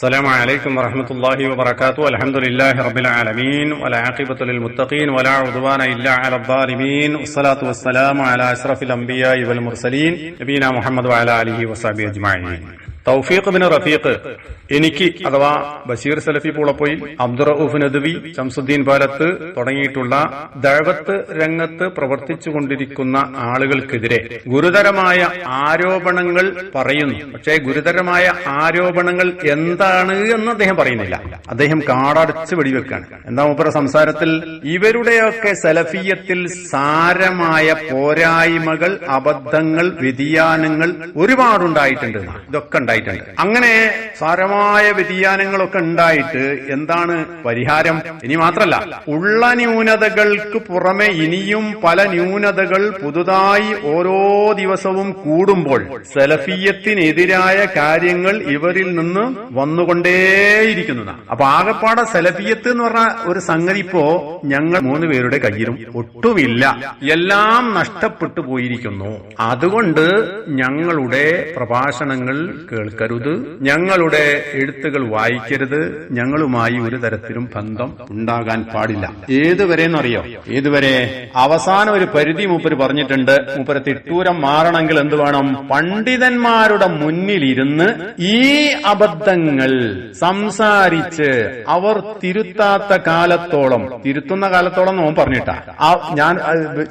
السلام عليكم ورحمة الله وبركاته. الحمد لله رب العالمين والعاقبة للمتقين ولا عدوان إلا على الظالمين. والصلاة والسلام على أشرف الأنبياء والمرسلين نبينا محمد وعلى آله وصحبه أجمعين. തൗഫീഖ് ബിൻ റഫീഖ്. എനിക്ക് അഥവാ ബഷീർ സലഫി പൂളപ്പൊയിൽ അബ്ദുറൌഫ് നദ്വി ശംസുദ്ദീൻ പാലത്ത് തുടങ്ങിയിട്ടുള്ള ദഴവത്ത് രംഗത്ത് പ്രവർത്തിച്ചുകൊണ്ടിരിക്കുന്ന ആളുകൾക്കെതിരെ ഗുരുതരമായ ആരോപണങ്ങൾ പറയുന്നു. പക്ഷേ ഗുരുതരമായ ആരോപണങ്ങൾ എന്താണ് എന്ന് അദ്ദേഹം പറയുന്നില്ല. അദ്ദേഹം കാടടച്ച് വെടിവെക്കാണ്. എന്താ മൂപ്പര സംസാരത്തിൽ? ഇവരുടെയൊക്കെ സലഫീയത്തിൽ സാരമായ പോരായ്മകൾ അബദ്ധങ്ങൾ വ്യതിയാനങ്ങൾ ഒരുപാടുണ്ടായിട്ടുണ്ട് ഇതൊക്കെ ഇതൊക്കെ ഉണ്ടായിട്ടുണ്ട്. അങ്ങനെ സാരമായ വ്യതിയാനങ്ങളൊക്കെ ഉണ്ടായിട്ട് എന്താണ് പരിഹാരം? ഇനി മാത്രല്ല ഉള്ള ന്യൂനതകൾക്ക് പുറമെ ഇനിയും പല ന്യൂനതകൾ പുതുതായി ഓരോ ദിവസവും കൂടുമ്പോൾ സെലഫിയത്തിനെതിരായ കാര്യങ്ങൾ ഇവരിൽ നിന്ന് വന്നുകൊണ്ടേയിരിക്കുന്നതാണ്. അപ്പൊ ആകെപ്പാടെ സലഫിയത്ത് എന്ന് പറഞ്ഞ ഒരു സംഗതി ഇപ്പോ ഞങ്ങൾ മൂന്ന് പേരുടെ കയ്യിലും ഒട്ടുമില്ല. എല്ലാം നഷ്ടപ്പെട്ടു പോയിരിക്കുന്നു. അതുകൊണ്ട് ഞങ്ങളുടെ പ്രഭാഷണങ്ങൾ കേൾക്കരുത്. ഞങ്ങളുടെ എഴുത്തുകൾ വായിക്കരുത്. ഞങ്ങളുമായി ഒരു തരത്തിലും ബന്ധം ഉണ്ടാകാൻ പാടില്ല. ഏതുവരെ എന്നറിയോ ഏതുവരെ അവസാന ഒരു പരിധി മൂപ്പര് പറഞ്ഞിട്ടുണ്ട്. മൂപ്പര് തിട്ടൂരം മാറണമെങ്കിൽ എന്ത് വേണം? പണ്ഡിതന്മാരുടെ മുന്നിലിരുന്ന് ഈ അബദ്ധങ്ങൾ സംസാരിച്ച് അവർ തിരുത്താത്ത കാലത്തോളം തിരുത്തുന്ന കാലത്തോളം നോൻ പറഞ്ഞിട്ടാ. ഞാൻ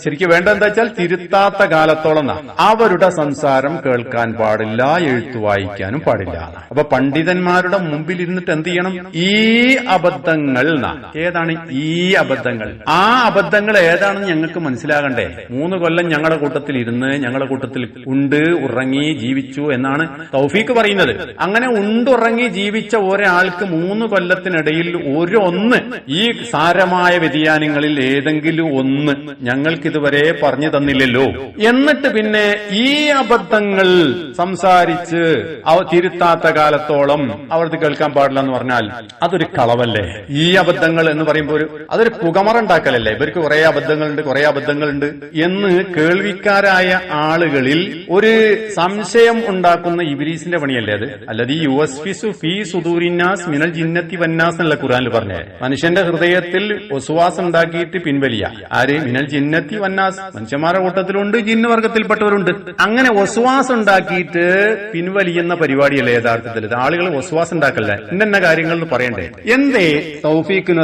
ശരിക്കും വേണ്ട എന്താ വെച്ചാൽ തിരുത്താത്ത കാലത്തോളം. അവരുടെ സംസാരം കേൾക്കാൻ പാടില്ല എഴുത്തു വായിക്കാനും പാടില്ല. അപ്പൊ പണ്ഡിതന്മാരുടെ മുമ്പിൽ ഇരുന്നിട്ട് എന്ത് ചെയ്യണം? ഈ അബദ്ധങ്ങൾ. ഏതാണ് ഈ അബദ്ധങ്ങൾ? ആ അബദ്ധങ്ങൾ ഏതാണെന്ന് ഞങ്ങൾക്ക് മനസ്സിലാകണ്ടേ. മൂന്ന് കൊല്ലം ഞങ്ങളുടെ കൂട്ടത്തിൽ ഇരുന്ന് ഞങ്ങളുടെ കൂട്ടത്തിൽ ഉണ്ട് ഉറങ്ങി ജീവിച്ചു എന്നാണ് തൗഫീക്ക് പറയുന്നത്. അങ്ങനെ ഉണ്ടുറങ്ങി ജീവിച്ച ഒരാൾക്ക് മൂന്ന് കൊല്ലത്തിനിടയിൽ ഒരു ഒന്ന് ഈ സാരമായ വ്യതിയാനങ്ങളിൽ ഏതെങ്കിലും ഒന്ന് ഞങ്ങൾക്ക് ഇതുവരെ പറഞ്ഞു തന്നില്ലല്ലോ. എന്നിട്ട് പിന്നെ ഈ അബദ്ധങ്ങൾ സംസാരിച്ച് അവ തിരുത്താത്ത കാലത്തോളം അവർക്ക് കേൾക്കാൻ പാടില്ല എന്ന് പറഞ്ഞാൽ അതൊരു കളവല്ലേ? ഈ അബദ്ധങ്ങൾ എന്ന് പറയുമ്പോൾ ഒരു അതൊരു പുകമറ ഉണ്ടാക്കലല്ലേ? ഇവർക്ക് കുറെ അബദ്ധങ്ങളുണ്ട് കുറെ അബദ്ധങ്ങളുണ്ട് എന്ന് കേൾവിക്കാരായ ആളുകളിൽ ഒരു സംശയം ഉണ്ടാക്കുന്ന ഇബിരീസിന്റെ പണിയല്ലേ അത്? അല്ലാതെ ഈ യുവസ്ഫിസു ഫീ സുദൂരിന്നാസ് മിനൽ ജിന്നത്തി വന്നാസ് എന്നുള്ള ഖുറാനിൽ പറഞ്ഞേ. മനുഷ്യന്റെ ഹൃദയത്തിൽ ഒസുവാസം ഉണ്ടാക്കിയിട്ട് പിൻവലിയ. ആര്? മിനൽ ജിന്നത്തി വന്നാസ്. മനുഷ്യന്മാരുടെ കൂട്ടത്തിലുണ്ട് ജിന്ന് വർഗത്തിൽപ്പെട്ടവരുണ്ട് അങ്ങനെ ഒസുവാസം ഉണ്ടാക്കിയിട്ട് പിൻവലിയുന്ന പരിപാടിയല്ലേ യഥാർത്ഥത്തിൽ? ആളുകൾ വസ്വാസം ഉണ്ടാക്കല്ലേ? ഇന്ന കാര്യങ്ങൾ പറയണ്ടേ? എന്തേ? സൗഫീഖിന്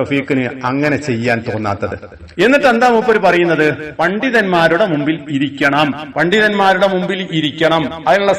റഫീഖിന് അങ്ങനെ ചെയ്യാൻ തോന്നാത്തത്. എന്നിട്ട് എന്താ മൂപ്പര് പറയുന്നത്? പണ്ഡിതന്മാരുടെ മുമ്പിൽ ഇരിക്കണം. പണ്ഡിതന്മാരുടെ മുമ്പിൽ ഇരിക്കണം. അതിനുള്ള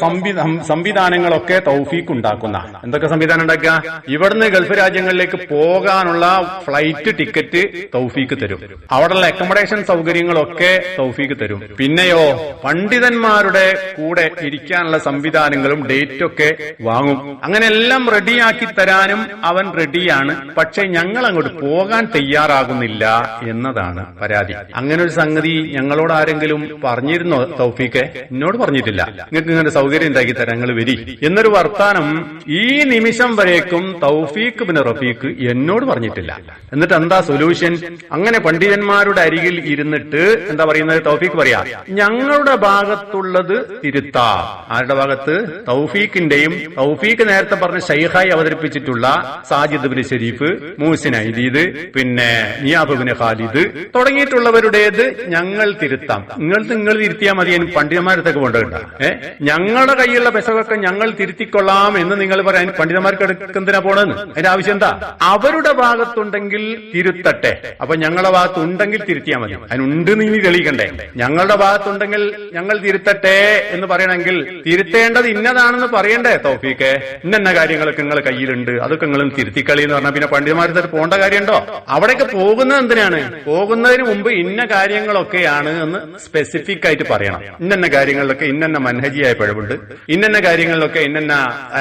സംവിധാനങ്ങളൊക്കെ തൗഫീഖ് ഉണ്ടാക്കുന്ന. എന്തൊക്കെ സംവിധാനം ഉണ്ടാക്കുക? ഇവിടുന്ന് ഗൾഫ് രാജ്യങ്ങളിലേക്ക് പോകാനുള്ള ഫ്ലൈറ്റ് ടിക്കറ്റ് തൗഫീക്ക് തരും. അവിടെയുള്ള അക്കോമഡേഷൻ സൗകര്യങ്ങളൊക്കെ തൗഫീക്ക് തരും. പിന്നെയോ പണ്ഡിതന്മാരുടെ കൂടെ ഇരിക്കാനുള്ള സംവിധാനങ്ങളും ഡേറ്റ് ഒക്കെ വാങ്ങും. അങ്ങനെ എല്ലാം റെഡിയാക്കി തരാനും അവൻ റെഡിയാണ്. പക്ഷെ ഞങ്ങൾ അങ്ങോട്ട് പോകാൻ തയ്യാറാകുന്നില്ല എന്നതാണ് പരാതി. അങ്ങനെ ഒരു സംഗതി ഞങ്ങളോട് ആരെങ്കിലും പറഞ്ഞിരുന്നോ തൗഫീഖെ? എന്നോട് പറഞ്ഞിട്ടില്ല. നിങ്ങൾക്ക് ഇങ്ങനെ സൗകര്യം ഉണ്ടാക്കി തരാം ഞങ്ങൾ വരി. എന്നൊരു വർത്താനം ഈ നിമിഷം വരേക്കും തൗഫീഖ് പിന്നെ റഫീഖ് എന്നോട് പറഞ്ഞിട്ടില്ല. എന്നിട്ട് എന്താ സൊല്യൂഷൻ അങ്ങനെ പണ്ഡിതന്മാരുടെ അരികിൽ ഇരുന്നിട്ട് എന്താ പറയുന്നത്? തൗഫീഖ് പറയാ ഞങ്ങളുടെ ഭാഗത്തുള്ളത് തിരുത്താ. ആരുടെ ഭാഗത്ത്? തൗഫീഖിന്റെയും തൗഫീഖ് നേരത്തെ പറഞ്ഞ ഷൈഖായി അവതരിപ്പിച്ചിട്ടുള്ള സാജിദ് ബിൻ ഷെരീഫ് മൂസിൻ ഐദീദ് പിന്നെ നിയാബ് ബിൻ ഖാലിദ് തുടങ്ങിയിട്ടുള്ളവരുടേത് ഞങ്ങൾ തിരുത്താം. നിങ്ങൾ നിങ്ങൾ തിരുത്തിയാൽ മതി അതിന് പണ്ഡിതന്മാരത്തൊക്കെ കൊണ്ടുവരണ്ട ഏ? ഞങ്ങളുടെ കയ്യിലുള്ള പെസകൊക്കെ ഞങ്ങൾ തിരുത്തിക്കൊള്ളാം എന്ന് നിങ്ങൾ പറയാൻ പണ്ഡിതന്മാർക്ക് എടുക്കുന്നതിനാ പോണെന്ന്? അതിന്റെ ആവശ്യം എന്താ? അവരുടെ ഭാഗത്തുണ്ടെങ്കിൽ തിരുത്തട്ടെ. അപ്പൊ ഞങ്ങളുടെ ഭാഗത്തുണ്ടെങ്കിൽ തിരുത്തിയാൽ മതി. അതിനുണ്ട് നീ തെളിയിക്കണ്ടേ. ഞങ്ങളുടെ ഭാഗത്തുണ്ടെങ്കിൽ ഞങ്ങൾ തിരുത്തട്ടെ എന്ന് പറയണമെങ്കിൽ തിരുത്തേണ്ടത് ഇന്നതാണെന്ന് പറയണ്ടേ തൗഫീക്കെ ഇന്ന കാര്യങ്ങളൊക്കെ നിങ്ങൾ കയ്യിലുണ്ട്. അതൊക്കെ നിങ്ങളും തിരുത്തിക്കളി എന്ന് പറഞ്ഞാൽ പിന്നെ പണ്ഡിതന്മാരുടെ തന്നെ പോകേണ്ട കാര്യമുണ്ടോ? അവിടെയൊക്കെ പോകുന്നത് എന്തിനാണ്? പോകുന്നതിന് മുമ്പ് ഇന്ന കാര്യങ്ങളൊക്കെയാണ് എന്ന് സ്പെസിഫിക് ആയിട്ട് പറയണം. ഇന്ന കാര്യങ്ങളിലൊക്കെ ഇന്ന മനഹജിയായ പിഴവുണ്ട്. ഇന്ന കാര്യങ്ങളിലൊക്കെ ഇന്ന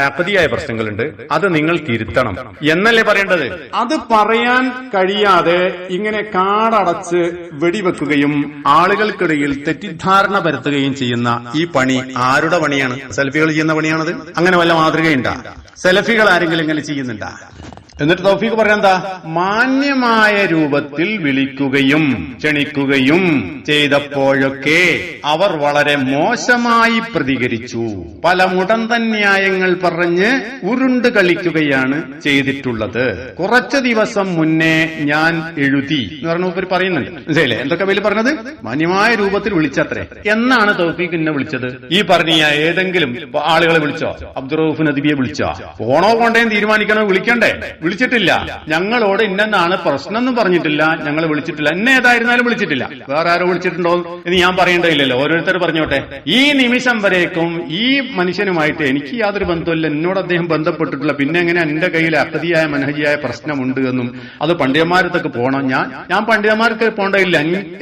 അപതിയായ പ്രശ്നങ്ങളുണ്ട്. അത് നിങ്ങൾ തിരുത്തണം. എന്നല്ലേ പറയേണ്ടത്? അത് പറയാൻ കഴിയാതെ ഇങ്ങനെ കാടടച്ച് വെടിവെക്കുകയും ആളുകൾക്കിടയിൽ തെറ്റിദ്ധാരണ പരത്തുകയും ചെയ്യുന്ന ഈ പണി ആരുടെ പണിയാണ്? സെൽഫികൾ ചെയ്യുന്ന പണിയാണത്? അങ്ങനെ വല്ല മാതൃകയുണ്ടാ? സെലഫികൾ ആരെങ്കിലും ഇങ്ങനെ ചെയ്യുന്നുണ്ടാ? എന്നിട്ട് തൗഫീഖ് പറയാൻ എന്താ മാന്യമായ രൂപത്തിൽ വിളിക്കുകയും ക്ഷണിക്കുകയും ചെയ്തപ്പോഴൊക്കെ അവർ വളരെ മോശമായി പ്രതികരിച്ചു. പല മുടന്തൻ ന്യായങ്ങൾ പറഞ്ഞ് ഉരുണ്ട് കളിക്കുകയാണ് ചെയ്തിട്ടുള്ളത്. കുറച്ച് ദിവസം മുന്നേ ഞാൻ എഴുതി എന്ന് പറഞ്ഞ ഇവർ പറയുന്നുണ്ട്. മനസ്സിലായില്ലേ? എന്തൊക്കെ പേര് പറഞ്ഞത്? മാന്യമായ രൂപത്തിൽ വിളിച്ചത്രേ. എന്നാണ് തൗഫീഖ് എന്നെ വിളിച്ചത്? ഈ പറഞ്ഞ ഏതെങ്കിലും ആളുകളെ വിളിച്ചോ? അബ്ദുറൌഫ് നദിബിയെ വിളിച്ചോ? പോണോ കൊണ്ടേ തീരുമാനിക്കണോ? വിളിക്കണ്ടേ? വിളിച്ചിട്ടില്ല. ഞങ്ങളോട് ഇന്നെന്നാണ് പ്രശ്നം എന്നും പറഞ്ഞിട്ടില്ല. ഞങ്ങൾ വിളിച്ചിട്ടില്ല. എന്നെ ഏതായിരുന്നാലും വിളിച്ചിട്ടില്ല. വേറെ ആരോ വിളിച്ചിട്ടുണ്ടോ എന്ന് ഞാൻ പറയേണ്ടതില്ലല്ലോ. ഓരോരുത്തർ പറഞ്ഞോട്ടെ. ഈ നിമിഷം വരേക്കും ഈ മനുഷ്യനുമായിട്ട് എനിക്ക് യാതൊരു ബന്ധമില്ല എന്നോട് അദ്ദേഹം ബന്ധപ്പെട്ടിട്ടുള്ള പിന്നെ എങ്ങനെ എന്റെ കയ്യിൽ അഹതിയായ മനഹജിയായ പ്രശ്നമുണ്ട് എന്നും. അത് പണ്ഡിതന്മാരത്തൊക്കെ പോകണം ഞാൻ ഞാൻ പണ്ഡിതന്മാർക്ക് പോകേണ്ടതില്ല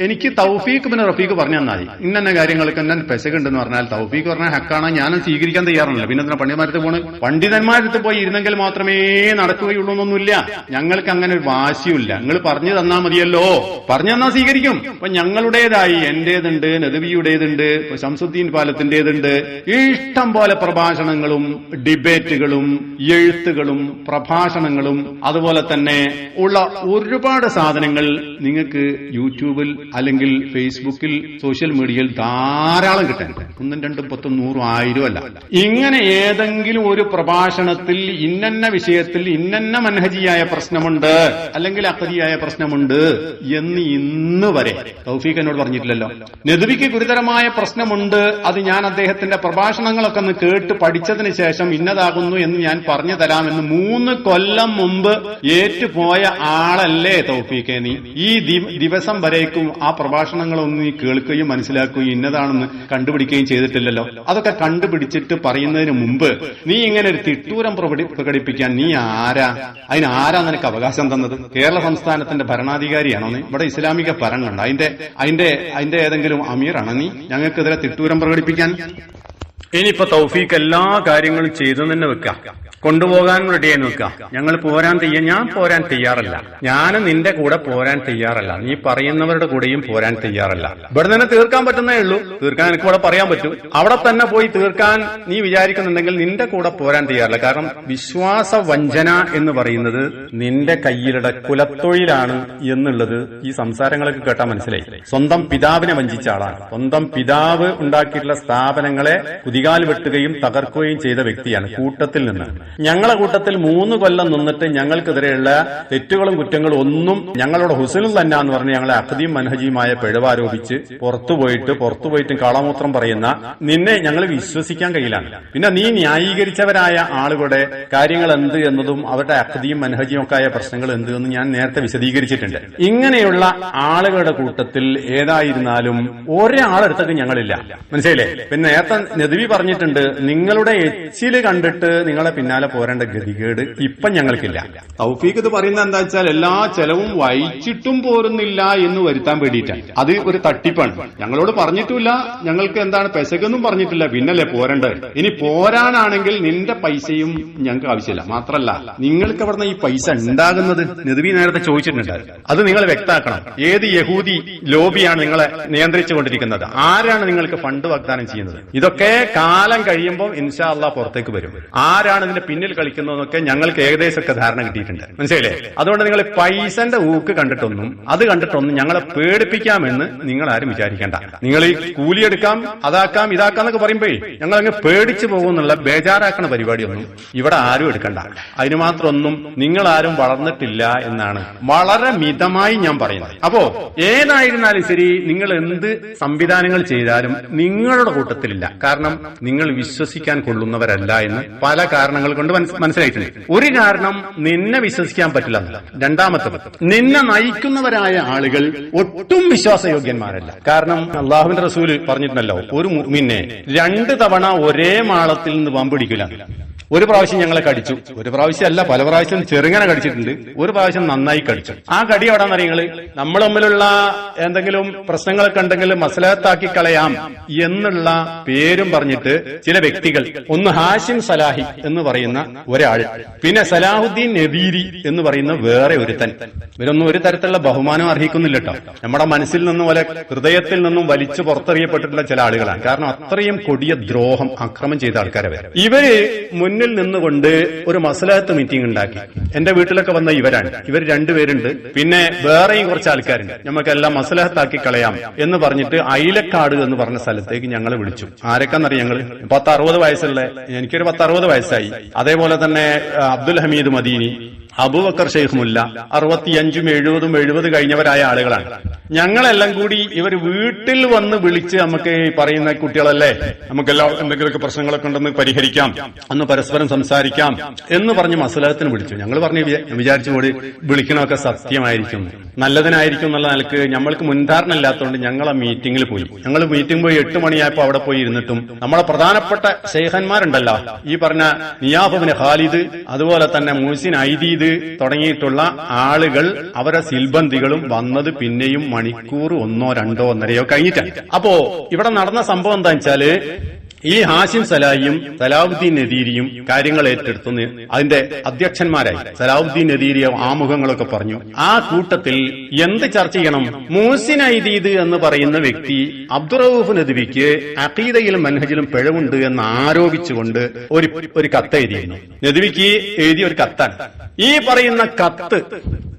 എനിക്ക് തൗഫീഖ് പിന്നെ റഫീഖ് പറഞ്ഞു തന്നാൽ ഇന്നെ കാര്യങ്ങൾക്ക് എന്നെ പെസകുണ്ടെന്ന് പറഞ്ഞാൽ തൗഫീഖ് പറഞ്ഞാൽ ഹക്കാണ്. ഞാനും സ്വീകരിക്കാൻ തയ്യാറല്ല പിന്നെ പണ്ഡിതന്മാരത്ത് പോണ്? പണ്ഡിതന്മാരത്ത് പോയി ഇരുന്നെങ്കിൽ മാത്രമേ നടക്കുകയുള്ളൂ എന്നൊന്നുമില്ല ഞങ്ങൾക്ക് അങ്ങനെ ഒരു വാശിയുമില്ല. നിങ്ങൾ പറഞ്ഞു തന്നാ മതിയല്ലോ. പറഞ്ഞു തന്നാ സ്വീകരിക്കും. അപ്പൊ ഞങ്ങളുടേതായി എന്റേതുണ്ട് നദവിയുടേതുണ്ട് ശംസുദ്ദീൻ പാലത്തിന്റേതുണ്ട്. ഇഷ്ടം പോലെ പ്രഭാഷണങ്ങളും ഡിബേറ്റുകളും എഴുത്തുകളും പ്രഭാഷണങ്ങളും അതുപോലെ തന്നെ ഉള്ള ഒരുപാട് സാധനങ്ങൾ നിങ്ങൾക്ക് യൂട്യൂബിൽ അല്ലെങ്കിൽ ഫേസ്ബുക്കിൽ സോഷ്യൽ മീഡിയയിൽ ധാരാളം കിട്ടാൻ. ഒന്നും രണ്ടും പത്തും നൂറും ആയിരം അല്ല. ഇങ്ങനെ ഏതെങ്കിലും ഒരു പ്രഭാഷണത്തിൽ ഇന്നന്ന വിഷയത്തിൽ ഇന്നന്ന മനഹജിയായ പ്രശ്നമുണ്ട് അല്ലെങ്കിൽ അക്കതിയായ പ്രശ്നമുണ്ട് എന്ന് ഇന്ന് വരെ. തൗഫീഖ് എന്നോട് പറഞ്ഞിട്ടില്ലല്ലോ. നദുവിക്ക് ഗുരുതരമായ പ്രശ്നമുണ്ട്. അത് ഞാൻ അദ്ദേഹത്തിന്റെ പ്രഭാഷണങ്ങളൊക്കെ ഒന്ന് കേട്ട് പഠിച്ചതിന് ശേഷം ഇന്നതാകുന്നു എന്ന് ഞാൻ പറഞ്ഞു തരാമെന്ന് മൂന്ന് കൊല്ലം മുമ്പ് ഏറ്റുപോയ ആളല്ലേ തൗഫീഖെ നീ. ഈ ദിവസം വരേക്കും ആ പ്രഭാഷണങ്ങളൊന്നും നീ കേൾക്കുകയും മനസ്സിലാക്കുകയും ഇന്നതാണെന്ന് കണ്ടുപിടിക്കുകയും ചെയ്തിട്ടില്ലല്ലോ. അതൊക്കെ കണ്ടുപിടിച്ചിട്ട് പറയുന്നതിന് മുമ്പ് നീ ഇങ്ങനെ ഒരു തിട്ടൂരം പ്രകടി- പ്രകടിപ്പിക്കാൻ നീ ആരാ? അതിന് ആരാ നിനക്ക് അവകാശം തന്നത്? കേരള സംസ്ഥാനത്തിന്റെ ഭരണാധികാരിയാണോ നീ? ഇവിടെ ഇസ്ലാമിക ഭരണമുണ്ട് അതിന്റെ അതിന്റെ അതിന്റെ ഏതെങ്കിലും അമീറാണോ നീ? ഞങ്ങൾക്കെതിരെ തിട്ടൂരം പ്രകടിപ്പിക്കാൻ. ഇനിയിപ്പോ തൗഫീഖ് എല്ലാ കാര്യങ്ങളും ചെയ്തു തന്നെ വെക്ക. കൊണ്ടുപോകാൻ റെഡിയായി വെക്കാം ഞങ്ങൾ പോരാൻ തയ്യ ഞാൻ പോരാൻ തയ്യാറല്ല. ഞാൻ നിന്റെ കൂടെ പോരാൻ തയ്യാറല്ല. നീ പറയുന്നവരുടെ കൂടെയും പോരാൻ തയ്യാറല്ല. ഇവിടെ തന്നെ തീർക്കാൻ പറ്റുന്നേ ഉള്ളൂ. തീർക്കാൻ എനിക്ക് ഇവിടെ പറയാൻ പറ്റൂ. അവിടെ തന്നെ പോയി തീർക്കാൻ നീ വിചാരിക്കുന്നുണ്ടെങ്കിൽ നിന്റെ കൂടെ പോരാൻ തയ്യാറല്ല. കാരണം വിശ്വാസ വഞ്ചന എന്ന് പറയുന്നത് നിന്റെ കയ്യിലുടെ കുലത്തൊഴിലാണ് എന്നുള്ളത് ഈ സംസാരങ്ങളൊക്കെ കേട്ടാൽ മനസ്സിലായി. സ്വന്തം പിതാവിനെ വഞ്ചിച്ച ആളാണ്. സ്വന്തം പിതാവ് ഉണ്ടാക്കിയിട്ടുള്ള സ്ഥാപനങ്ങളെ കുതികാൽ വെട്ടുകയും തകർക്കുകയും ചെയ്ത വ്യക്തിയാണ് കൂട്ടത്തിൽ നിന്ന്. ഞങ്ങളെ കൂട്ടത്തിൽ മൂന്ന് കൊല്ലം നിന്നിട്ട് ഞങ്ങൾക്കെതിരെയുള്ള തെറ്റുകളും കുറ്റങ്ങളും ഒന്നും ഞങ്ങളുടെ ഹുസനും തന്നെ എന്ന് പറഞ്ഞ് ഞങ്ങളെ അഖദിയും മനഹജിയുമായ പിഴവാരോപിച്ച് പുറത്തുപോയിട്ട് പുറത്തുപോയിട്ടും കളമൂത്രം പറയുന്ന നിന്നെ ഞങ്ങൾ വിശ്വസിക്കാൻ കഴിയില്ല പിന്നെ നീ ന്യായീകരിച്ചവരായ ആളുകളുടെ കാര്യങ്ങൾ എന്ത് എന്നതും അവരുടെ അഖദിയും മനഹജിയും ഒക്കെ ആയ പ്രശ്നങ്ങൾ എന്ത് എന്ന് ഞാൻ നേരത്തെ വിശദീകരിച്ചിട്ടുണ്ട്. ഇങ്ങനെയുള്ള ആളുകളുടെ കൂട്ടത്തിൽ ഏതായിരുന്നാലും ഒരാളെടുത്തൊക്കെ ഞങ്ങളില്ല. മനസ്സിലായില്ലേ? പിന്നെ നേരത്തെ നദവി പറഞ്ഞിട്ടുണ്ട് നിങ്ങളുടെ എച്ചിൽ കണ്ടിട്ട് നിങ്ങളെ പിന്നാലെ പോരേണ്ട ഗതികേട് ഇപ്പം ഞങ്ങൾക്കില്ല. തൗഫീഖ് ഇത് പറയുന്നത് എന്താ വെച്ചാൽ എല്ലാ ചെലവും വഹിച്ചിട്ടും പോരുന്നില്ല എന്ന് വരുത്താൻ വേണ്ടിയിട്ടാണ്. അത് ഒരു തട്ടിപ്പാണ്. ഞങ്ങളോട് പറഞ്ഞിട്ടില്ല ഞങ്ങൾക്ക് എന്താണ് പെസകെന്നും പറഞ്ഞിട്ടില്ല പിന്നല്ലേ പോരേണ്ടത്. ഇനി പോരാനാണെങ്കിൽ നിന്റെ പൈസയും ഞങ്ങൾക്ക് ആവശ്യമില്ല. മാത്രല്ല നിങ്ങൾക്ക് അവിടുന്ന് ഈ പൈസ ഉണ്ടാകുന്നത് നെതുവി നേരത്തെ ചോദിച്ചിട്ടുണ്ട് അത് നിങ്ങൾ വ്യക്തമാക്കണം. ഏത് യഹൂദി ലോബിയാണ് നിങ്ങളെ നിയന്ത്രിച്ചുകൊണ്ടിരിക്കുന്നത്? ആരാണ് നിങ്ങൾക്ക് ഫണ്ട് വാഗ്ദാനം ചെയ്യുന്നത്? ഇതൊക്കെ കാലം കഴിയുമ്പോൾ ഇൻഷാ അള്ളാഹ് പുറത്തേക്ക് വരും. ആരാണ് ഇതിന്റെ പിന്നിൽ കളിക്കുന്നതെന്നൊക്കെ ഞങ്ങൾക്ക് ഏകദേശമൊക്കെ ധാരണ കിട്ടിയിട്ടുണ്ട്. മനസ്സിലായില്ലേ? അതുകൊണ്ട് നിങ്ങൾ പൈസന്റെ ഊക്ക് കണ്ടിട്ടൊന്നും അത് കണ്ടിട്ടൊന്നും ഞങ്ങളെ പേടിപ്പിക്കാമെന്ന് നിങ്ങൾ ആരും വിചാരിക്കേണ്ട. നിങ്ങൾ ഈ കൂലിയെടുക്കാം അതാക്കാം ഇതാക്കാം എന്നൊക്കെ പറയുമ്പോഴേ ഞങ്ങൾ അങ്ങ് പേടിച്ചു പോകുന്നുള്ള ബേജാറാക്കണ പരിപാടിയൊന്നും ഇവിടെ ആരും എടുക്കണ്ട. അതിന് മാത്രമൊന്നും നിങ്ങൾ ആരും വളർന്നിട്ടില്ല എന്നാണ് വളരെ മിതമായി ഞാൻ പറയുന്നത്. അപ്പോ ഏതായിരുന്നാലും ശരി നിങ്ങൾ എന്ത് സംവിധാനങ്ങൾ ചെയ്താലും നിങ്ങളുടെ കൂട്ടത്തിലില്ല. കാരണം നിങ്ങൾ വിശ്വസിക്കാൻ കൊള്ളുന്നവരല്ല എന്ന് പല കാരണങ്ങൾ കൊണ്ട് മനസ്- മനസ്സിലായിട്ടുണ്ട്. ഒരു കാരണം നിന്നെ വിശ്വസിക്കാൻ പറ്റില്ല രണ്ടാമത്തത് നിന്നെ നയിക്കുന്നവരായ ആളുകൾ ഒട്ടും വിശ്വാസയോഗ്യന്മാരല്ല. കാരണം അള്ളാഹുവിന്റെ റസൂൽ പറഞ്ഞിട്ടുണ്ടല്ലോ ഒരു മുഅ്മിനെ രണ്ട് തവണ ഒരേ മാളത്തിൽ നിന്ന് പമ്പിടിക്കില്ല ഒരു പ്രാവശ്യം ഞങ്ങളെ കടിച്ചു. ഒരു പ്രാവശ്യം അല്ല പല പ്രാവശ്യം ചെറുങ്ങനെ കടിച്ചിട്ടുണ്ട്. ഒരു പ്രാവശ്യം നന്നായി കടിച്ചു. ആ കടി എവിടാന്ന് അറിയങ്ങൾ? നമ്മൾ തമ്മിലുള്ള എന്തെങ്കിലും പ്രശ്നങ്ങളൊക്കെ ഉണ്ടെങ്കിൽ മസലത്താക്കി കളയാം എന്നുള്ള പേരും പറഞ്ഞ് പറഞ്ഞിട്ട് ചില വ്യക്തികൾ ഒന്ന് ഹാഷിം സലാഹി എന്ന് പറയുന്ന ഒരാൾ പിന്നെ സലാഹുദ്ദീൻ നബീരി എന്ന് പറയുന്ന വേറെ ഒരുത്തൻ. ഇവരൊന്നും ഒരു തരത്തിലുള്ള ബഹുമാനം അർഹിക്കുന്നില്ല കേട്ടോ നമ്മുടെ മനസ്സിൽ നിന്നും പോലെ ഹൃദയത്തിൽ നിന്നും വലിച്ചു പുറത്തെറിയപ്പെട്ടിട്ടുള്ള ചില ആളുകളാണ്. കാരണം അത്രയും കൊടിയ ദ്രോഹം അക്രമം ചെയ്ത ആൾക്കാരെ വരെ ഇവർ മുന്നിൽ നിന്നുകൊണ്ട് ഒരു മസലഹത്ത് മീറ്റിംഗ് ഉണ്ടാക്കി. എന്റെ വീട്ടിലൊക്കെ വന്ന ഇവരാണ്. ഇവർ രണ്ടുപേരുണ്ട്. പിന്നെ വേറെയും കുറച്ച് ആൾക്കാരുണ്ട്. നമുക്കെല്ലാം മസലഹത്താക്കി കളയാം എന്ന് പറഞ്ഞിട്ട് അയിലക്കാട് എന്ന് പറഞ്ഞ സ്ഥലത്തേക്ക് ഞങ്ങൾ വിളിച്ചു. ആരൊക്കെന്നറിയാം ഞങ്ങൾ പത്ത് അറുപത് വയസ്സുള്ള എനിക്കൊരു പത്ത് അറുപത് വയസ്സായി. അതേപോലെ തന്നെ അബ്ദുൽ ഹമീദ് മദീനി. അബൂബക്കർ ഷെയ്ഖ് മുല്ല അറുപത്തിയഞ്ചും എഴുപതും എഴുപത് കഴിഞ്ഞവരായ ആളുകളാണ്. ഞങ്ങളെല്ലാം കൂടി ഇവർ വീട്ടിൽ വന്ന് വിളിച്ച് നമുക്ക് പറയുന്ന കുട്ടികളല്ലേ നമുക്കെല്ലാം എന്തെങ്കിലുമൊക്കെ പ്രശ്നങ്ങളൊക്കെ ഉണ്ടെന്ന് പരിഹരിക്കാം അന്ന് പരസ്പരം സംസാരിക്കാം എന്ന് പറഞ്ഞ് മസലഹത്തിന് വിളിച്ചു. ഞങ്ങൾ പറഞ്ഞു വിചാ- വിചാരിച്ചു കൂടി വിളിക്കണമൊക്കെ സത്യമായിരിക്കും. നല്ലതിനായിരിക്കും എന്നുള്ള നിലയ്ക്ക് നമ്മൾക്ക് മുൻധാരണ ഇല്ലാത്തതുകൊണ്ട് ഞങ്ങൾ ആ മീറ്റിംഗിൽ പോയി. ഞങ്ങൾ മീറ്റിംഗ് പോയി എട്ട് മണിയായപ്പോ അവിടെ പോയി ഇരുന്നിട്ടും നമ്മളെ പ്രധാനപ്പെട്ട ശേഖന്മാരുണ്ടല്ലോ ഈ പറഞ്ഞ നിയാഫിന് ഖാലിദ് അതുപോലെ തന്നെ മൂസിൻ ഐദീദ് തുടങ്ങിയിട്ടുള്ള ആളുകൾ അവരെ സിൽബന്തികളും വന്നത് പിന്നെയും മണിക്കൂർ ഒന്നോ രണ്ടോ ഒന്നരയോ കഴിഞ്ഞിട്ടാണ്. അപ്പോ ഇവിടെ നടന്ന സംഭവം എന്താ വെച്ചാൽ ഈ ഹാഷിം സലായിയും സലാഹുദ്ദീൻ നദീരിയും കാര്യങ്ങൾ ഏറ്റെടുത്തു അതിന്റെ അധ്യക്ഷന്മാരായി. സലാഹുദ്ദീൻ നദീരിയ ആമുഖങ്ങളൊക്കെ പറഞ്ഞു ആ കൂട്ടത്തിൽ എന്ത് ചർച്ച ചെയ്യണം? മൂസിൻ ഐദീദ് എന്ന് പറയുന്ന വ്യക്തി അബ്ദുറൌഫ് നദീക്ക് അഖീദയിലും മനഹജിലും പിഴവുണ്ട് എന്ന് ആരോപിച്ചുകൊണ്ട് ഒരു ഒരു കത്ത് എഴുതിയിരുന്നു. നദീക്ക് എഴുതിയ ഒരു കത്താണ്. ഈ പറയുന്ന കത്ത്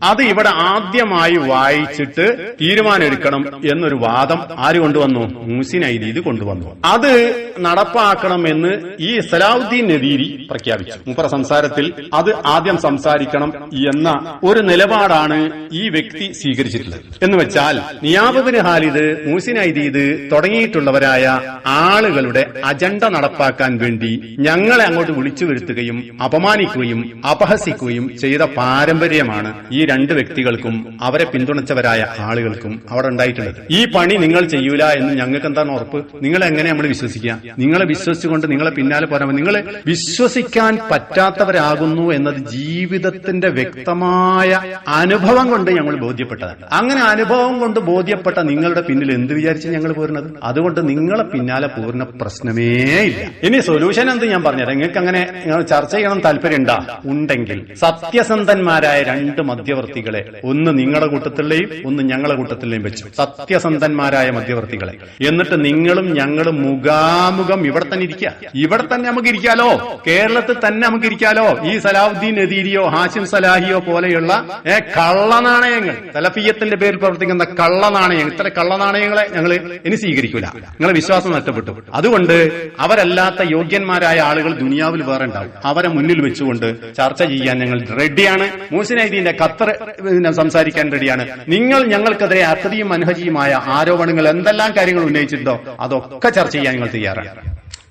അത് ഇവിടെ ആദ്യമായി വായിച്ചിട്ട് തീരുമാനമെടുക്കണം എന്നൊരു വാദം ആര് കൊണ്ടുവന്നു? മൂസിൻ ഐദീദ് കൊണ്ടുവന്നു. അത് നടപ്പാക്കണമെന്ന് ഈ സലാഹുദ്ദീൻ നദീരി പ്രഖ്യാപിച്ചു. മുപ്പറ സംസാരത്തിൽ അത് ആദ്യം സംസാരിക്കണം എന്ന ഒരു നിലപാടാണ് ഈ വ്യക്തി സ്വീകരിച്ചിട്ടുള്ളത്. എന്ന് വെച്ചാൽ നിയാബിന് ഹാലിദ് മൂസിൻ ഐദീദ് തുടങ്ങിയിട്ടുള്ളവരായ ആളുകളുടെ അജണ്ട നടപ്പാക്കാൻ വേണ്ടി ഞങ്ങളെ അങ്ങോട്ട് വിളിച്ചു വരുത്തുകയും അപമാനിക്കുകയും അപഹസിക്കുകയും ചെയ്ത പാരമ്പര്യമാണ് ഈ രണ്ട് വ്യക്തികൾക്കും അവരെ പിന്തുണച്ചവരായ ആളുകൾക്കും അവിടെ ഉണ്ടായിട്ടുള്ളത്. ഈ പണി നിങ്ങൾ ചെയ്യൂല എന്ന് ഞങ്ങൾക്ക് എന്താണ് ഉറപ്പ്? നിങ്ങൾ എങ്ങനെ നമ്മൾ വിശ്വസിക്കുക? നിങ്ങളെ വിശ്വസിച്ചുകൊണ്ട് നിങ്ങളെ പിന്നാലെ പോരാ നിങ്ങൾ വിശ്വസിക്കാൻ പറ്റാത്തവരാകുന്നു എന്നത് ജീവിതത്തിന്റെ വ്യക്തമായ അനുഭവം കൊണ്ട് ഞങ്ങൾ ബോധ്യപ്പെട്ടതാണ്. അങ്ങനെ അനുഭവം കൊണ്ട് ബോധ്യപ്പെട്ട നിങ്ങളുടെ പിന്നിൽ എന്ത് വിചാരിച്ച് ഞങ്ങൾ പോരുന്നത്? അതുകൊണ്ട് നിങ്ങളെ പിന്നാലെ പോരുന്ന പ്രശ്നമേ ഇല്ല. ഇനി സൊല്യൂഷൻ എന്ത് ഞാൻ പറഞ്ഞുതരാം. നിങ്ങൾക്ക് അങ്ങനെ ചർച്ച ചെയ്യണം താല്പര്യം ഉണ്ടാ? ഉണ്ടെങ്കിൽ സത്യസന്ധന്മാരായ രണ്ട് മധ്യവർത്തികളെ ഒന്ന് നിങ്ങളുടെ കൂട്ടത്തിലെയും ഒന്ന് ഞങ്ങളുടെ കൂട്ടത്തിലെയും വെച്ചു. സത്യസന്ധന്മാരായ മധ്യവർത്തികളെ. എന്നിട്ട് നിങ്ങളും ഞങ്ങളും മുഖാമുഖം ഇവിടെ തന്നെ ഇരിക്കുക. ഇവിടെ തന്നെ നമുക്ക് ഇരിക്കാലോ? കേരളത്തിൽ തന്നെ നമുക്ക് ഇരിക്കാലോ? ഈ സലാഹുദ്ദീൻ നദീരിയോ ഹാഷിം സലാഹിയോ പോലെയുള്ള ഏ, കള്ളനാണയങ്ങൾ സലഫിയത്തിന്റെ പേരിൽ പ്രവർത്തിക്കുന്ന കള്ളനാണയങ്ങൾ ഇത്ര കള്ളനാണയങ്ങളെ ഞങ്ങൾ ഇനി സ്വീകരിക്കൂല. നിങ്ങളെ വിശ്വാസം നഷ്ടപ്പെട്ടു. അതുകൊണ്ട് അവരല്ലാത്ത യോഗ്യന്മാരായ ആളുകൾ ദുനിയാവിൽ വേറെ ഉണ്ടാവും. അവരെ മുന്നിൽ വെച്ചുകൊണ്ട് ചർച്ച ചെയ്യാൻ ഞങ്ങൾ റെഡിയാണ്. മൂസിനൈദീന്റെ ഖത്തർ സംസാരിക്കാൻ റെഡിയാണ്. നിങ്ങൾ ഞങ്ങൾക്കെതിരെ അത്രയും മനഹജിയുമായ ആരോപണങ്ങൾ എന്തെല്ലാം കാര്യങ്ങൾ ഉന്നയിച്ചിട്ടുണ്ടോ? അതൊക്കെ ചർച്ച ചെയ്യാൻ നിങ്ങൾ തയ്യാറാണ്.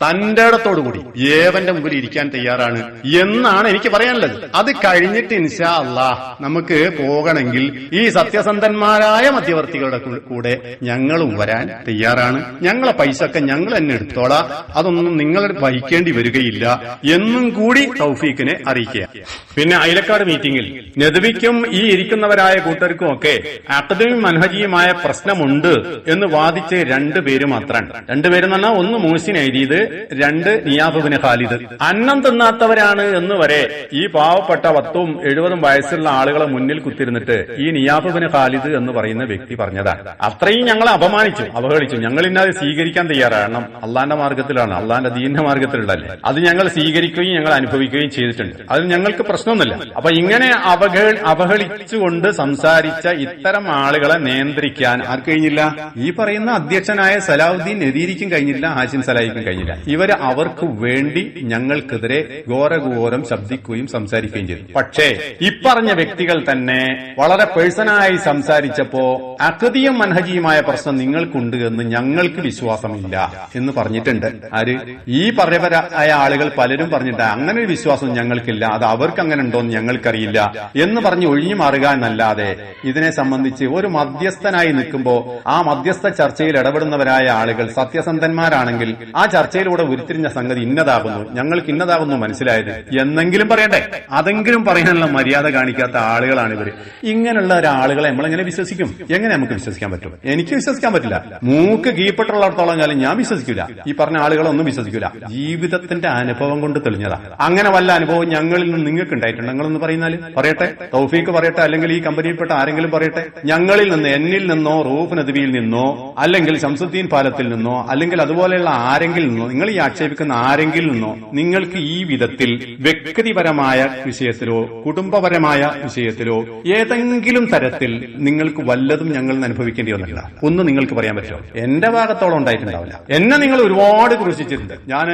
തന്റെ ഇടത്തോടു കൂടി ഏവന്റെ മുമ്പിൽ ഇരിക്കാൻ തയ്യാറാണ് എന്നാണ് എനിക്ക് പറയാനുള്ളത്. അത് കഴിഞ്ഞിട്ട് ഇൻഷാ അള്ളാ നമുക്ക് പോകണമെങ്കിൽ ഈ സത്യസന്ധന്മാരായ മധ്യവർത്തികളുടെ കൂടെ ഞങ്ങളും വരാൻ തയ്യാറാണ്. ഞങ്ങളെ പൈസ ഒക്കെ ഞങ്ങൾ തന്നെ എടുത്തോളാം. അതൊന്നും നിങ്ങൾ വഹിക്കേണ്ടി വരികയില്ല. എന്നും കൂടി തൗഫീഖിനെ അറിയിക്കുക. പിന്നെ അയലക്കാട് മീറ്റിംഗിൽ നദവിക്കും ഈ ഇരിക്കുന്നവരായ കൂട്ടർക്കും ഒക്കെ അക്കദമി മനഹജിയുമായ പ്രശ്നമുണ്ട് എന്ന് വാദിച്ച് രണ്ടുപേര് മാത്രമാണ് രണ്ടുപേരും പറഞ്ഞാൽ ഒന്ന് മോസിൻ എഴുതിയത് രണ്ട് നിയാബുബിന് ഖാലിദ്. അന്നം തിന്നാത്തവരാണ് എന്ന് വരെ ഈ പാവപ്പെട്ട പത്തും എഴുപതും വയസ്സുള്ള ആളുകളെ മുന്നിൽ കുത്തിരുന്നിട്ട് ഈ നിയാബുബിന് ഖാലിദ് എന്ന് പറയുന്ന വ്യക്തി പറഞ്ഞതാണ്. അത്രയും ഞങ്ങളെ അപമാനിച്ചു അവഹേളിച്ചു. ഞങ്ങൾ ഇന്നത് സ്വീകരിക്കാൻ തയ്യാറാണ്. അള്ളാന്റെ മാർഗത്തിലാണ് അള്ളാന്റെ ദീന്റെ മാർഗത്തിലുള്ളല്ലേ അത് ഞങ്ങൾ സ്വീകരിക്കുകയും ഞങ്ങൾ അനുഭവിക്കുകയും ചെയ്തിട്ടുണ്ട്. അതിൽ ഞങ്ങൾക്ക് പ്രശ്നമൊന്നുമില്ല. അപ്പൊ ഇങ്ങനെ അവഹേ അവഹേളിച്ചുകൊണ്ട് സംസാരിച്ച ഇത്തരം ആളുകളെ നിയന്ത്രിക്കാൻ ആർക്ക് കഴിഞ്ഞില്ല? ഈ പറയുന്ന അധ്യക്ഷനായ സലാഹുദ്ദീൻ നദീരിക്കും കഴിഞ്ഞില്ല ഹാഷിം സലാഹിക്കും കഴിഞ്ഞില്ല. ഇവർ അവർക്ക് വേണ്ടി ഞങ്ങൾക്കെതിരെ ഘോരഘോരം ശബ്ദിക്കുകയും സംസാരിക്കുകയും ചെയ്തു. പക്ഷേ ഇപ്പറഞ്ഞ വ്യക്തികൾ തന്നെ വളരെ പേഴ്സണായി സംസാരിച്ചപ്പോ അഗതിയും മനഹജിയുമായ പ്രശ്നം നിങ്ങൾക്കുണ്ട് എന്ന് ഞങ്ങൾക്ക് വിശ്വാസമില്ല എന്ന് പറഞ്ഞിട്ടുണ്ട്. ആര്? ഈ പറയപരായ ആളുകൾ പലരും പറഞ്ഞിട്ട് അങ്ങനെ ഒരു വിശ്വാസം ഞങ്ങൾക്കില്ല അത് അവർക്ക് അങ്ങനെ ഉണ്ടോന്ന് ഞങ്ങൾക്കറിയില്ല എന്ന് പറഞ്ഞ് ഒഴിഞ്ഞു മാറുക എന്നല്ലാതെ ഇതിനെ സംബന്ധിച്ച് ഒരു മധ്യസ്ഥനായി നിൽക്കുമ്പോൾ ആ മധ്യസ്ഥ ചർച്ചയിൽ ഇടപെടുന്നവരായ ആളുകൾ സത്യസന്ധന്മാരാണെങ്കിൽ ആ ചർച്ചയിൽ ചർച്ചയിലൂടെ ഉരുത്തിരിഞ്ഞ സംഗതി ഇന്നതാകുന്നു. ഞങ്ങൾക്ക് ഇന്നതാകുന്നു മനസ്സിലായത്. എന്നെങ്കിലും പറയട്ടെ. അതെങ്കിലും പറയാനുള്ള മര്യാദ കാണിക്കാത്ത ആളുകളാണ് ഇവർ. ഇങ്ങനെയുള്ള ഒരാളുകളെ നമ്മളെങ്ങനെ വിശ്വസിക്കും? എങ്ങനെ നമുക്ക് വിശ്വസിക്കാൻ പറ്റും? എനിക്ക് വിശ്വസിക്കാൻ പറ്റില്ല. മൂക്ക് കീപ്പെട്ടുള്ളിടത്തോളം കാലം ഞാൻ വിശ്വസിക്കില്ല ഈ പറഞ്ഞ ആളുകളൊന്നും വിശ്വസിക്കില്ല ജീവിതത്തിന്റെ അനുഭവം കൊണ്ട് തെളിഞ്ഞതാ. അങ്ങനെ വല്ല അനുഭവം ഞങ്ങളിൽ നിന്ന് നിങ്ങൾക്ക് ഉണ്ടായിട്ടുണ്ട്? നിങ്ങളൊന്ന് പറയുന്നാൽ. പറയട്ടെ. തൗഫീക്ക് പറയട്ടെ. അല്ലെങ്കിൽ ഈ കമ്പനിയിൽപ്പെട്ട ആരെങ്കിലും പറയട്ടെ. ഞങ്ങളിൽ നിന്ന് എന്നിൽ നിന്നോ റൂഫ് നദിവിയിൽ നിന്നോ അല്ലെങ്കിൽ ശംസുദ്ദീൻ പാലത്തിൽ നിന്നോ അല്ലെങ്കിൽ അതുപോലെയുള്ള ആരെങ്കിലും നിന്നോ നിങ്ങൾ ഈ ആക്ഷേപിക്കുന്ന ആരെങ്കിലും നിന്നോ നിങ്ങൾക്ക് ഈ വിധത്തിൽ വ്യക്തിപരമായ വിഷയത്തിലോ കുടുംബപരമായ വിഷയത്തിലോ ഏതെങ്കിലും തരത്തിൽ നിങ്ങൾക്ക് വല്ലതും ഞങ്ങൾ അനുഭവിക്കേണ്ടി വന്നില്ല ഒന്ന് നിങ്ങൾക്ക് പറയാൻ പറ്റുമോ? എന്റെ ഭാഗത്തോളം ഉണ്ടായിട്ടുണ്ടാവില്ല. എന്നെ നിങ്ങൾ ഒരുപാട് ക്രൂശിച്ചിട്ടുണ്ട്. ഞാൻ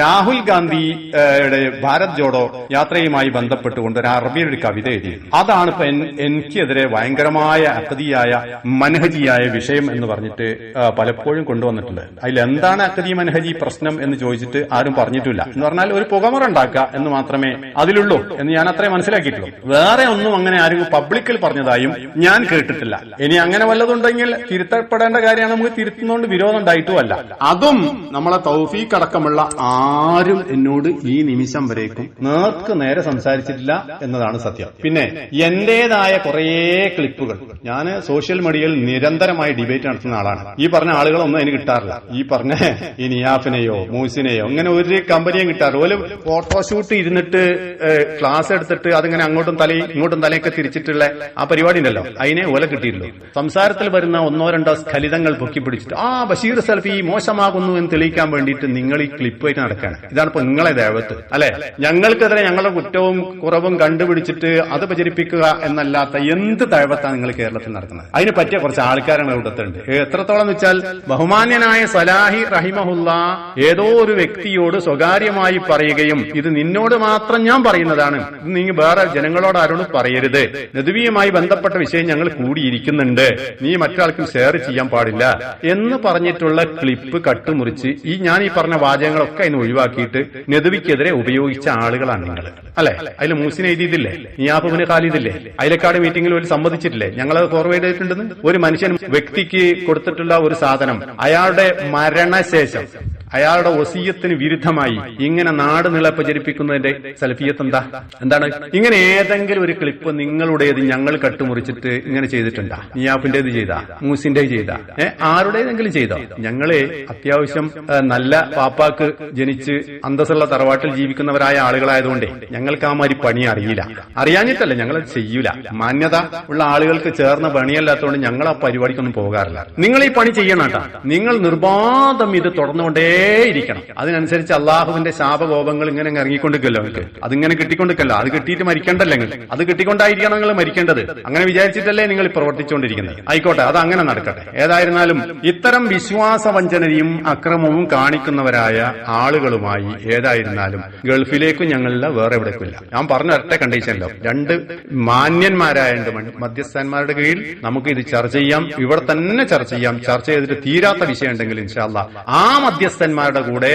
രാഹുൽ ഗാന്ധിയുടെ ഭാരത് ജോഡോ യാത്രയുമായി ബന്ധപ്പെട്ടുകൊണ്ട് ഒരു അറബിയുടെ ഒരു കവിത എഴുതി അതാണ് ഇപ്പൊ എനിക്കെതിരെ ഭയങ്കരമായ അക്കതിയായ മനഹജിയായ വിഷയം എന്ന് പറഞ്ഞിട്ട് പലപ്പോഴും കൊണ്ടുവന്നിട്ടുണ്ട്. അതിൽ എന്താണ് അക്കതി മനഹജി പ്രശ്നം? എന്ന് ചോദിച്ചിട്ട് ആരും പറഞ്ഞിട്ടില്ല. എന്ന് പറഞ്ഞാൽ ഒരു പുകമറ ഉണ്ടാക്കുക എന്ന് മാത്രമേ അതിലുള്ളൂ എന്ന് ഞാൻ അത്രേ മനസ്സിലാക്കിയിട്ടുള്ളൂ. വേറെ ഒന്നും അങ്ങനെ ആരും പബ്ലിക്കിൽ പറഞ്ഞതായും ഞാൻ കേട്ടിട്ടില്ല. ഇനി അങ്ങനെ വല്ലതുണ്ടെങ്കിൽ തിരുത്തപ്പെടേണ്ട കാര്യമാണ് നമുക്ക് തിരുത്തുന്നതുകൊണ്ട് വിരോധം ഉണ്ടായിട്ടുമല്ല അതും നമ്മളെ തൗഫീഖ് അടക്കമുള്ള ആരും എന്നോട് ഈ നിമിഷം വരേക്കും നേർക്ക് നേരെ സംസാരിച്ചിട്ടില്ല എന്നതാണ് സത്യം. പിന്നെ എന്റേതായ കുറേ ക്ലിപ്പുകൾ. ഞാൻ സോഷ്യൽ മീഡിയയിൽ നിരന്തരമായി ഡിബേറ്റ് നടത്തുന്ന ആളാണ്. ഈ പറഞ്ഞ ആളുകളൊന്നും അതിന് കിട്ടാറില്ല. ഈ പറഞ്ഞ ഈ നിയാഫിനെയോ മൂസിനെയോ അങ്ങനെ ഒരു കമ്പനിയും കിട്ടാറ് ഓൽ ഫോട്ടോഷൂട്ട് ഇരുന്നിട്ട് ക്ലാസ് എടുത്തിട്ട് അതിങ്ങനെ അങ്ങോട്ടും തലയും ഇങ്ങോട്ടും തലയൊക്കെ തിരിച്ചിട്ടുള്ള ആ പരിപാടി ഉണ്ടല്ലോ. അതിനെ ഓല കിട്ടിയിട്ടുള്ളൂ. സംസാരത്തിൽ വരുന്ന ഒന്നോ രണ്ടോ സ്ഖലിതങ്ങൾ പൊക്കി പിടിച്ചിട്ട് ആ ബഷീർ സെൽഫി മോശമാകുന്നു എന്ന് തെളിയിക്കാൻ വേണ്ടിയിട്ട് നിങ്ങൾ ഈ ക്ലിപ്പ് ക്ലിപ്പായിട്ട് നടക്കുകയാണ് ഇതാണ് ഇപ്പൊ നിങ്ങളെ ദേവത്ത്. അല്ലെ? ഞങ്ങൾക്കെതിരെ ഞങ്ങളുടെ കുറ്റവും കുറവും കണ്ടുപിടിച്ചിട്ട് അത് പ്രചരിപ്പിക്കുക എന്നല്ലാത്ത എന്ത് ദൈവത്താണ് നിങ്ങൾ കേരളത്തിൽ നടക്കുന്നത് അതിന് പറ്റിയ കുറച്ച് ആൾക്കാരാണ് ഇവിടുത്തുണ്ട് എത്രത്തോളം വെച്ചാൽ ബഹുമാന്യനായ സലാഹി റഹിമഹുല്ല ഏതോ ഒരു വ്യക്തിയോട് സ്വകാര്യമായി പറയുകയും ഇത് നിന്നോട് മാത്രം ഞാൻ പറയുന്നതാണ്. ഇത് നീ വേറെ ജനങ്ങളോട് ആരോടും പറയരുത്. നദുവിയുമായി ബന്ധപ്പെട്ട വിഷയം ഞങ്ങൾ കൂടിയിരിക്കുന്നുണ്ട്. നീ മറ്റാൾക്കും ഷെയർ ചെയ്യാൻ പാടില്ല എന്ന് പറഞ്ഞിട്ടുള്ള ക്ലിപ്പ് കട്ടുമുറിച്ച് ഈ ഞാൻ ഈ പറഞ്ഞ വാചകങ്ങളൊക്കെ അതിന് ഒഴിവാക്കിയിട്ട് നെതുവിക്കെതിരെ ഉപയോഗിച്ച ആളുകളാണ് നിങ്ങൾ അല്ലെ? അതിൽ മൂസിനെ എഴുതിയതില്ലേ നിയാബുവിന് കാലിയതില്ലേ അയലക്കാട് മീറ്റിംഗിൽ ഒരു സമ്മതിച്ചിട്ടില്ലേ? അത് ഫോർവേഡ് ചെയ്തിട്ടുണ്ടെന്ന്? ഒരു മനുഷ്യൻ വ്യക്തിക്ക് കൊടുത്തിട്ടുള്ള ഒരു സാധനം അയാളുടെ മരണശേഷം അയാളുടെ ഒസീയത്തിന് വിരുദ്ധമായി ഇങ്ങനെ നാട് നിള പ്രചരിപ്പിക്കുന്നതിന്റെ സലഫിയത്ത് എന്താ? എന്താണ്? ഇങ്ങനെ ഏതെങ്കിലും ഒരു ക്ലിപ്പ് നിങ്ങളുടേത് ഞങ്ങൾ കട്ടുമുറിച്ചിട്ട് ഇങ്ങനെ ചെയ്തിട്ടുണ്ടാ? നിയാഫിന്റേത് ചെയ്താ? മൂസിന്റെ ചെയ്താ? ഏഹ് ആരുടേതെങ്കിലും ചെയ്തോ? ഞങ്ങളെ അത്യാവശ്യം നല്ല പാപ്പാക്ക് ജനിച്ച് അന്തസ്സുള്ള തറവാട്ടിൽ ജീവിക്കുന്നവരായ ആളുകളായതുകൊണ്ടേ ഞങ്ങൾക്ക് ആ മാതിരി പണി അറിയില്ല. അറിയാഞ്ഞിട്ടല്ല ഞങ്ങൾ ചെയ്യൂല. മാന്യത ഉള്ള ആളുകൾക്ക് ചേർന്ന പണിയല്ലാത്തതുകൊണ്ട് ഞങ്ങൾ ആ പരിപാടിക്കൊന്നും പോകാറില്ല. നിങ്ങൾ ഈ പണി ചെയ്യണം നിങ്ങൾ നിർബാധം ഇത് തുടർന്നുകൊണ്ടേയിരിക്കണം അതിനനുസരിച്ച് അള്ളാഹുവിന്റെ ശാപകോപങ്ങൾ ഇങ്ങനെ ഇറങ്ങിക്കൊണ്ടിരിക്കല്ലോ നിങ്ങൾക്ക്. അതിങ്ങനെ കിട്ടിക്കൊണ്ടിരിക്കല്ലോ. അത് കിട്ടിയിട്ട് മരിക്കണ്ടല്ലേ നിങ്ങൾ? അത് കിട്ടിക്കൊണ്ടായിരിക്കണം നിങ്ങൾ മരിക്കേണ്ടത്. അങ്ങനെ വിചാരിച്ചിട്ടല്ലേ നിങ്ങൾ പ്രവർത്തിച്ചുകൊണ്ടിരിക്കുന്നത്. ആയിക്കോട്ടെ അത് അങ്ങനെ നടക്കട്ടെ. ഏതായിരുന്നാലും ഇത്തരം വിശ്വാസ വഞ്ചനയും അക്രമവും കാണിക്കുന്നവരായ ആളുകളുമായി ഏതായിരുന്നാലും ഗൾഫിലേക്കും ഞങ്ങളുടെ വേറെ എവിടേക്കില്ല ഞാൻ പറഞ്ഞ ഒറ്റ കണ്ടീഷനിലോ. രണ്ട് മാന്യന്മാരായ മധ്യസ്ഥന്മാരുടെ കീഴിൽ നമുക്ക് ഇത് ചർച്ച ചെയ്യാം. ഇവിടെ തന്നെ ചർച്ച ചെയ്യാം. ചർച്ച ചെയ്തിട്ട് തീരാത്ത വിഷയം ഉണ്ടെങ്കിൽ ഇൻഷാല്ല ആ മധ്യസ്ഥന്മാരുടെ കൂടെ